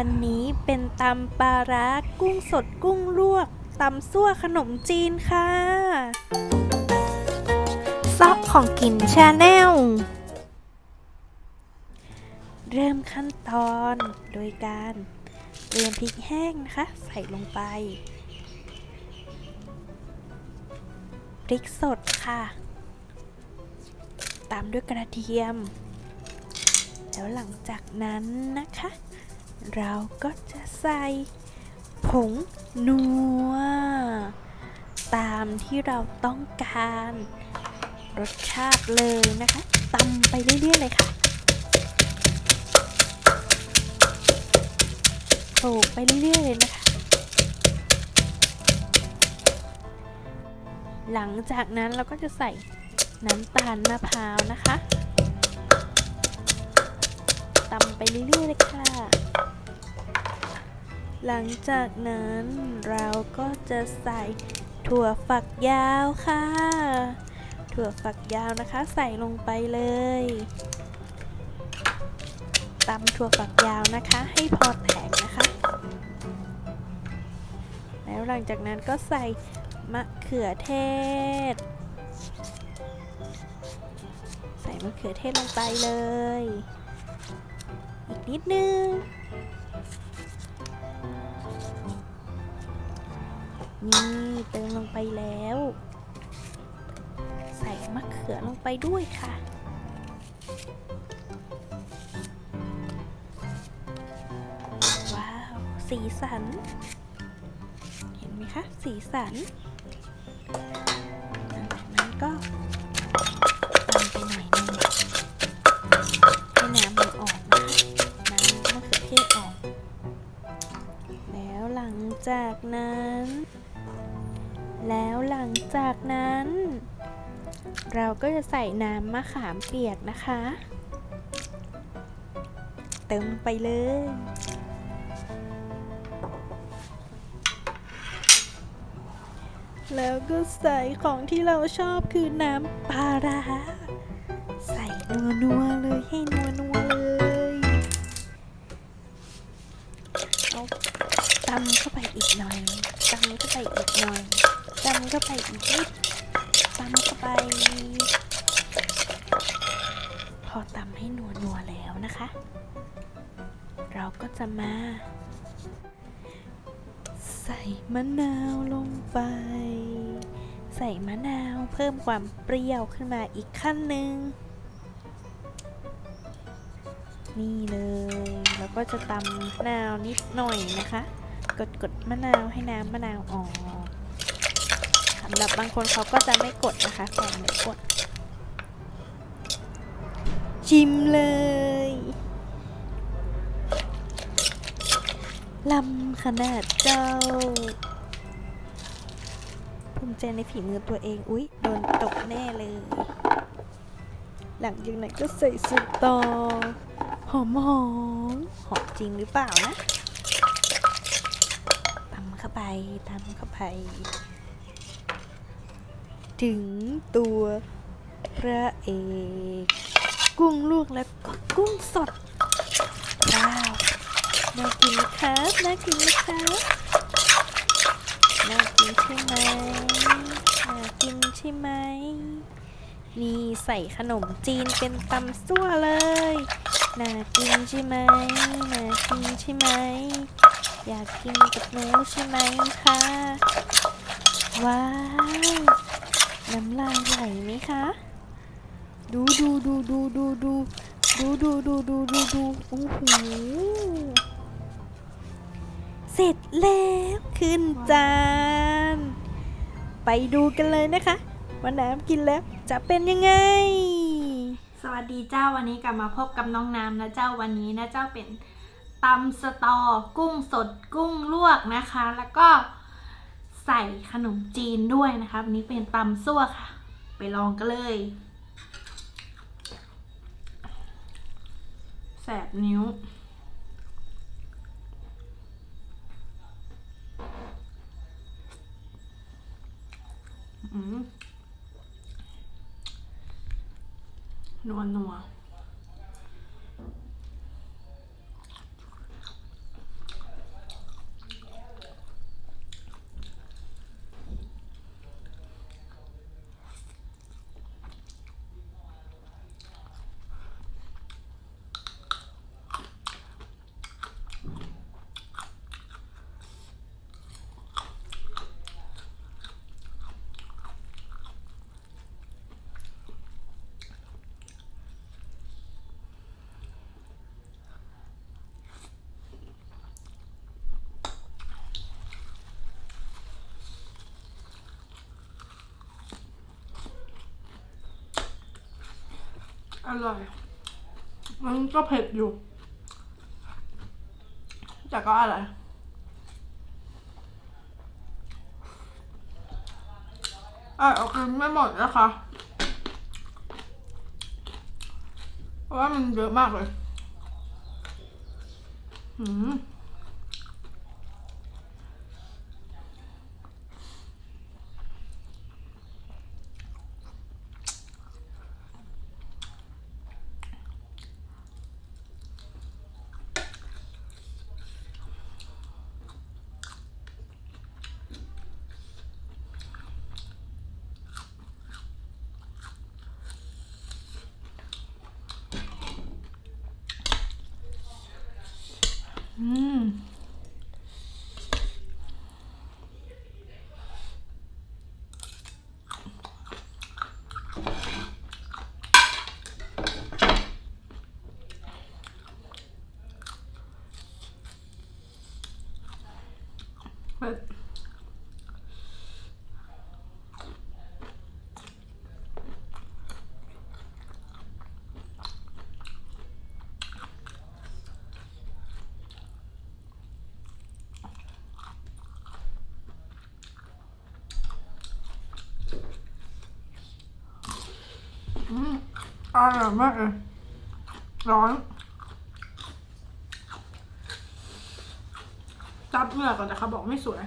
วันนี้เป็นตำปลาร้ากุ้งสดกุ้งลวกตำซั่วขนมจีนค่ะซอกของกินชาแนล เริ่มขั้นตอนโดยการเตรียมพริกแห้งนะคะ ใส่ลงไป พริกสดค่ะ ตามด้วยกระเทียม แล้วหลังจากนั้นนะคะ เราก็จะใส่ผงนัว ตามที่เราต้องการ รสชาติเลยนะคะตำไปเรื่อยๆเลยค่ะโขลกไปเรื่อยๆเลยนะคะ หลังจากนั้นเราก็จะใส่น้ำตาลมะพร้าวนะคะตำไปเรื่อยๆเลยค่ะ หลังจากนั้นเราก็จะใส่ถั่วฝักยาวค่ะ ถั่วฝักยาวนะคะ ใส่ลงไปเลยตำถั่วฝักยาวนะคะ ให้พอแตกนะคะ แล้วหลังจากนั้นก็ใส่มะเขือเทศ ใส่มะเขือเทศลงไปเลย อีกนิดนึง นี่เติมลงไปแล้ว ใส่มะเขือลงไปด้วยค่ะ ว้าว สีสัน เห็นไหมคะ สีสันหลังจากนั้นก็ตามไปหน่อยนึงให้น้ำมันออกนะคะน้ำมะเขือเทศออก แล้วหลังจากนั้น แล้วหลังจากนั้น เราก็จะใส่น้ำมะขามเปียกนะคะ เติมไปเลยแล้วก็ใส่ของที่เราชอบคือน้ำปลาร้าใส่นัวๆเลยให้นัวๆเลยเอาตำเข้าไปอีกหน่อยตำเข้าไปอีกหน่อย ตำเข้าไปอีกนิดตำเข้าไป พอตำให้นัวๆแล้วนะคะ เราก็จะมา ใส่มะนาวลงไป ใส่มะนาวเพิ่มความเปรี้ยวขึ้นมาอีกขั้นหนึ่งนี่เลย แล้วก็จะตำมะนาวนิดหน่อยนะคะ กดกดมะนาวให้น้ำมะนาวออก สำหรับบางคนเขาก็จะไม่กดนะคะขอไม่กด ชิมเลยลำขนาดเจ้าภูมิใจในฝีมือตัวเอง อุ๊ย โดนตกแน่เลย หลังจากนั้นก็ใส่สุดต่อ หอมหอมหอมจริงหรือเปล่านะตำเข้าไปตำเข้าไป ถึงตัวพระเอก กุ้งลวกแล้วก็กุ้งสดว้าวน่ากินครับน่ากินไหมครับน่ากินใช่ไหมน่ากินใช่ไหมนี่ใส่ขนมจีนเป็นตำซั่วเลยน่ากินใช่ไหมน่ากินใช่ไหมอยากกินกับหนูใช่ไหมคะว้าว น้ำลายไหลไหมคะ ดูดูดูดูดูดูดูดูดูดูดูดูโอ้โหเสร็จแล้วขึ้นจาน ไปดูกันเลยนะคะว่าน้ำกินแล้วจะเป็นยังไง สวัสดีเจ้าวันนี้กลับมาพบกับน้องน้ำนะเจ้าวันนี้นะเจ้าเป็นตำสตอ กุ้งสดกุ้งลวกนะคะ แล้วก็ ใส่ขนมจีนด้วยนะคะวันนี้เป็นตำซั่วค่ะ ไปลองกันเลยแสบนิ้วอืมนัวนัว อร่อย มันก็เผ็ดอยู่ แต่ก็อร่อยเออเอากินไม่หมดนะคะ เพราะว่ามันเยอะมากเลย อืม เผ็ดอืม อร่อยมากเลยร้อนจับเหงือก่อนแต่เขาบอกไม่สวย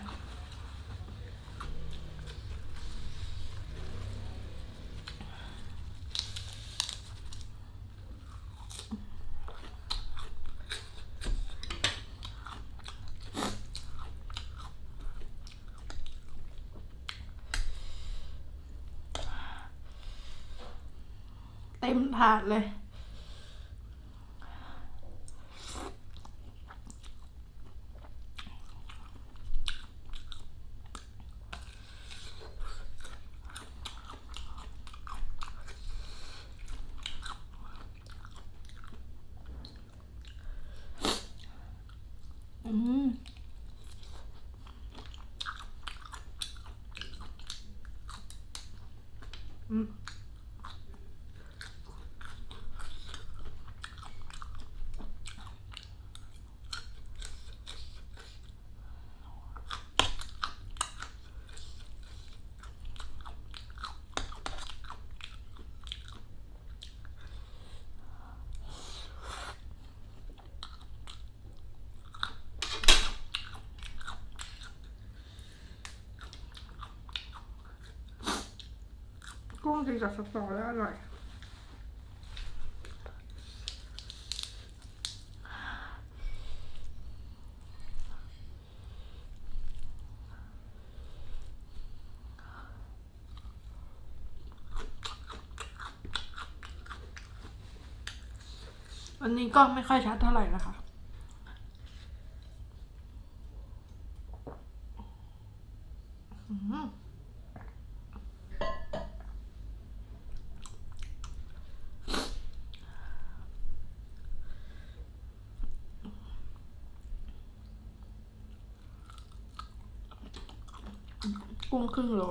เต็มถาดเลย อืมอืม กุ้งกินกับสตอแล้วอร่อย วันนี้ก็ไม่ค่อยชัดเท่าไหร่นะคะ อืม กุ้งครึ่งโล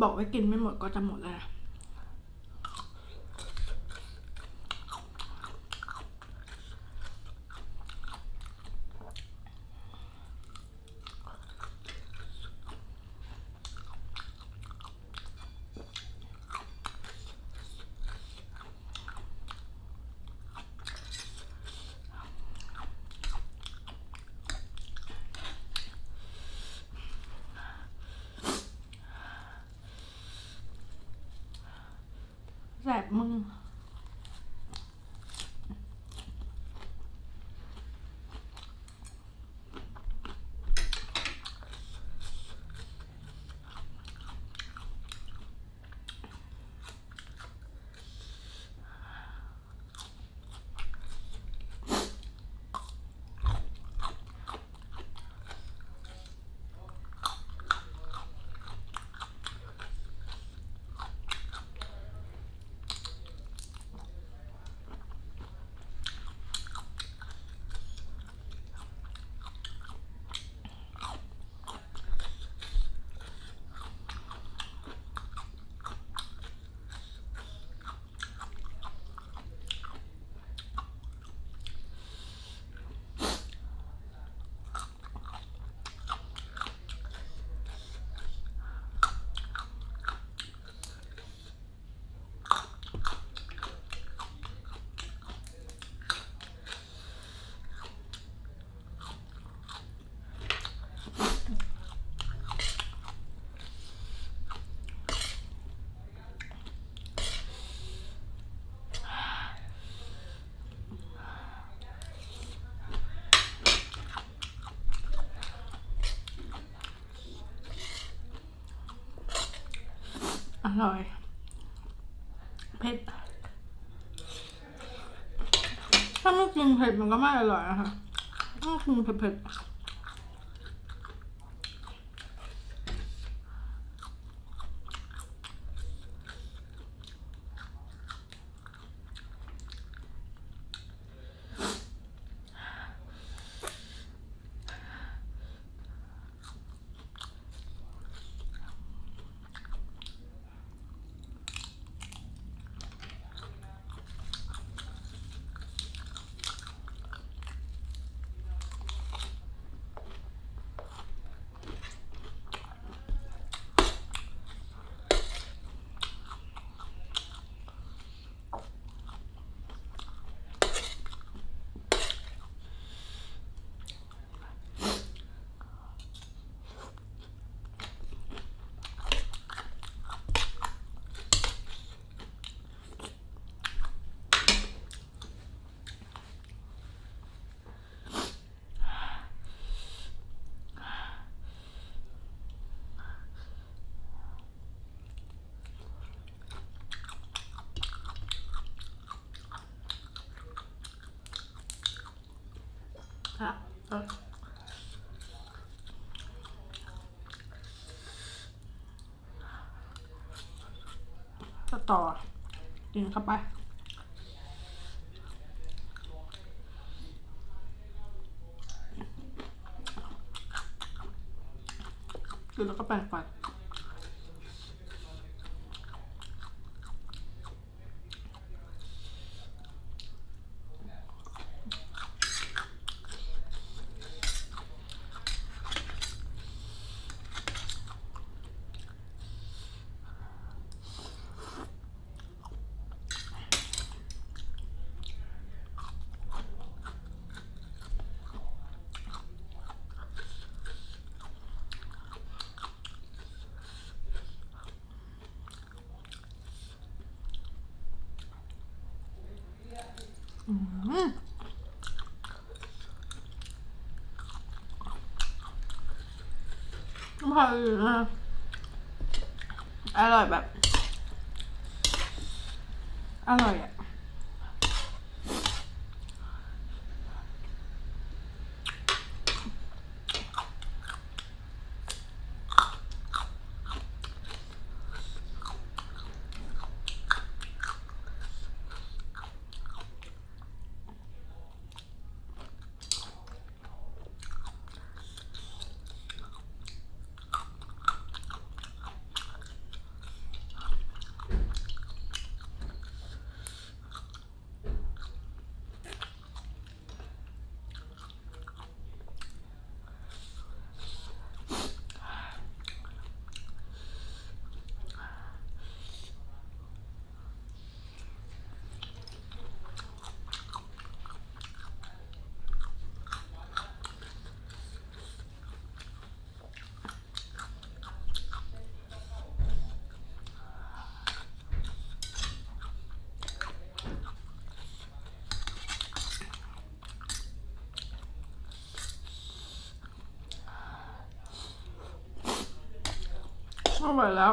บอกไว้กินไม่หมดก็จะหมดแล้ว 在蒙 ร่อย เผ็ด ถ้าไม่กินเผ็ดมันก็ไม่อร่อยนะคะต้องกินเผ็ดๆ ค่ะเออก็ ต่อกินเข้าไปกินแล้วก็แปรงฟัน ร่อดีนะอร่อยแบบ อร่อยอะ อ ร่อยแล้ว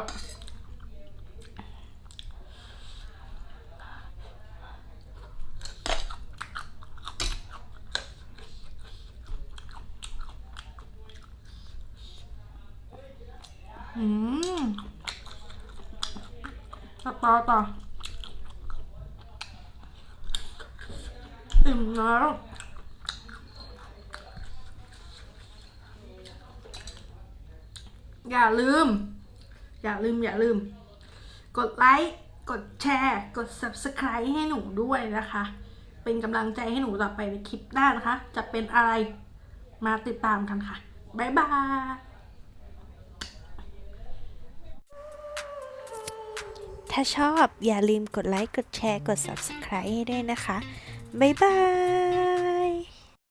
อืมต่อต่อต่ออิ่มแล้วอย่าลืม อย่าลืมอย่าลืม กดไลค์กดแชร์ กด subscribe ให้หนูด้วยนะคะ เป็นกำลังใจให้หนูต่อไปในคลิปหน้านะคะ จะเป็นอะไรมาติดตามกันค่ะ บ๊ายบายถ้าชอบอย่าลืมกดไลค์ กดแชร์ กด Subscribe ให้ด้วยนะคะ บ๊ายบาย